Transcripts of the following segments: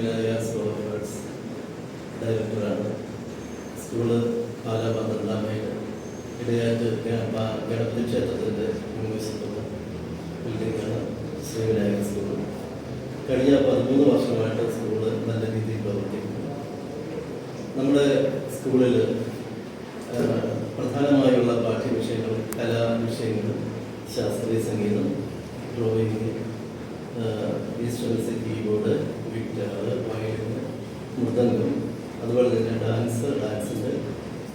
Of arts ഡയറക്ടറാണ്. School Pala പന്ത്രണ്ടാം mile Idayattu Ganapathi ക്ഷേത്രത്തിന്റെ മുൻവശത്തുള്ള ബിൽഡിംഗാണ് ശ്രീവിനായക സ്കൂൾ കഴിഞ്ഞ പതിമൂന്ന് വർഷമായിട്ട് സ്കൂൾ നല്ല രീതിയിൽ പ്രവർത്തിക്കുന്നു. നമ്മുടെ സ്കൂളിൽ പ്രധാനമായുള്ള പാഠ്യവിഷയങ്ങൾ കലാവിഷയങ്ങൾ ശാസ്ത്രീയ സംഗീതം drawing instruments keyboard guitar violin mridangam അതുപോലെ തന്നെ ഡാൻസ് ഡാൻസിന്റെ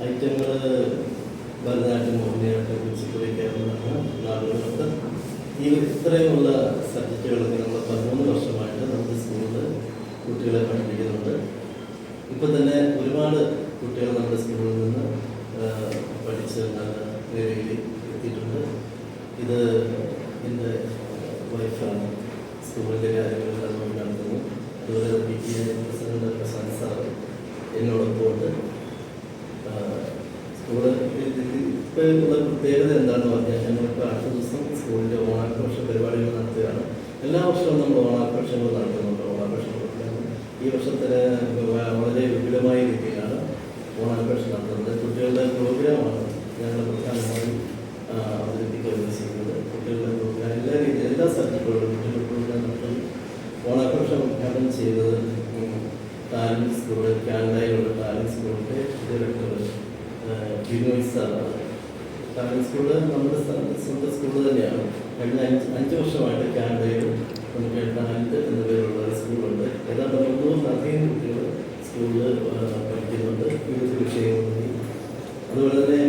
ഐറ്റങ്ങൾ ഭരതനാട്യം മോഹിനിയാട്ടം കുച്ചിപ്പുടി കേരളമാണ് നാടുകളൊക്കെ ഈ ഇത്രയുമുള്ള സബ്ജക്റ്റുകളൊക്കെ നമ്മൾ പതിമൂന്ന് വർഷമായിട്ട് നമ്മുടെ സ്കൂളിൽ കുട്ടികളെ പഠിപ്പിക്കുന്നുണ്ട്. ഇപ്പം തന്നെ ഒരുപാട് കുട്ടികൾ നമ്മുടെ സ്കൂളിൽ നിന്ന് പഠിച്ച് നല്ല നിലയിൽ എത്തിയിട്ടുണ്ട്. ഇത് എന്റെ വൈഫാണ് സ്കൂളിന്റെ കാര്യങ്ങളെല്ലാം നോക്കി നടത്തുന്നു. അതുപോലെ P T A president Prashant sir എന്നോടൊപ്പം ഉണ്ട്. ആ, സ്കൂൾ ഇപ്പോൾ ഉള്ള പ്രത്യേകത എന്താണെന്ന് പറഞ്ഞാൽ ഞങ്ങളിപ്പോൾ അടുത്ത ദിവസം സ്കൂളിന്റെ ഓണാഘോഷ പരിപാടികൾ നടത്തുകയാണ്. എല്ലാ വർഷവും നമ്മൾ ഓണാഘോഷങ്ങൾ നടത്തുന്നുണ്ട്. ഓണാഘോഷങ്ങൾ ഈ വർഷത്തിന് വളരെ വിപുലമായ രീതിയിലാണ് ഓണാഘോഷം നടത്തുന്നത്. കുട്ടികളുടെ പ്രോഗ്രാമാണ് ഞങ്ങൾ പ്രധാനമായും ആ, അവതരിപ്പിക്കാൻ ഉദ്ദേശിക്കുന്നത് കുട്ടികളുടെ പ്രോഗ്രാം എല്ലാ രീതിയിലും എല്ലാ സബ്ജക്റ്റുകളും കുട്ടികളുടെ പ്രോഗ്രാം നടത്തും ഓണാഘോഷം ഉദ്ഘാടനം ചെയ്തത് ടാലന്റ് സ്കൂൾ കാനഡയിലുള്ള ടാലന്റ് സ്കൂളിന്റെ ഡയറക്ടർ ബിനോയ് സാറാണ് ടാലന്റ് സ്കൂൾ നമ്മുടെ സ്വന്തം സ്കൂൾ തന്നെയാണ്. കഴിഞ്ഞ അഞ്ച് അഞ്ച് വർഷമായിട്ട് കാനഡയിൽ നമുക്ക് ടാലന്റ് എന്ന പേരുള്ള ഒരു സ്കൂളുണ്ട്. ഏതാണ്ട് മുന്നൂറിലധികം കുട്ടികൾ സ്കൂളിൽ പഠിക്കുന്നുണ്ട്. വിവിധ വിഷയങ്ങളിൽ. അതുപോലെ തന്നെ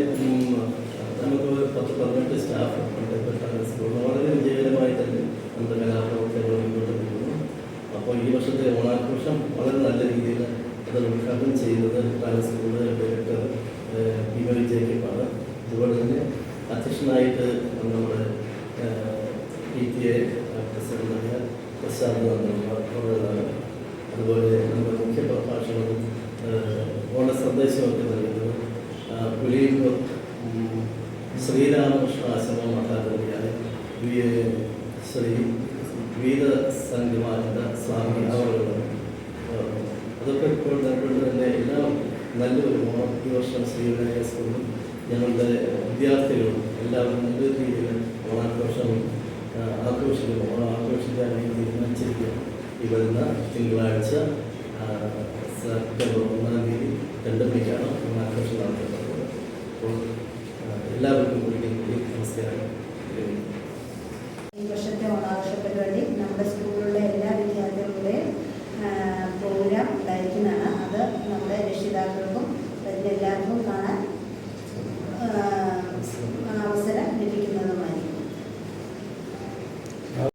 നമുക്ക് പത്ത് പതിനെട്ട് സ്റ്റാഫ് ഉണ്ട് ഇപ്പോൾ ടാലന്റ് സ്കൂളിൽ വളരെ വിജയകരമായി തന്നെ നമ്മുടെ കലാപ്രവർത്തനങ്ങൾ മുന്നോട്ട് പോകുന്നു അപ്പോൾ ഈ വർഷത്തെ ഓണാഘോഷം വളരെ നല്ല രീതിയിൽ അത് ഉദ്ഘാടനം ചെയ്യുന്നത് പാലസ് സ്കൂളിലെ ഡയറക്ടർ പി വൈ ജേക്കബാണ് അതുപോലെ തന്നെ അധ്യക്ഷനായിട്ട് നമ്മുടെ പി ടി എ പ്രസിഡന്റായ പ്രശാന്ത് നന്ദകുമാർ അതുപോലെ നമ്മുടെ മുഖ്യ പ്രഭാഷണം ഓണ സന്ദേശമൊക്കെ നൽകുന്നത് പുലിയൂർ ശ്രീരാമകൃഷ്ണ ആശ്രമ മഠാധിപതിയായ ശ്രീ വീര സംഘമാനന്ദ സ്വാമി അവരുകളാണ് അതൊക്കെ ഇപ്പോൾ കൊണ്ട് തന്നെ എല്ലാം നല്ലൊരു ഓണം ഈ വർഷം ശ്രീവിനായക സ്കൂളിലും ഞങ്ങളുടെ വിദ്യാർത്ഥികളും എല്ലാവരും നല്ല രീതിയിൽ ഓണാഘോഷം ആഘോഷിക്കും ഓണം ആഘോഷിക്കാനായി തീരുമാനിച്ചിരിക്കുകയാണ് ഈ വരുന്ന തിങ്കളാഴ്ച സെപ്റ്റംബർ ഒന്നാം തീയതി രണ്ട് മണിക്കാണ് ഓണാഘോഷം നടത്തുന്നത് അപ്പോൾ എല്ലാവർക്കും കൂടി നമസ്കാരം. Bình.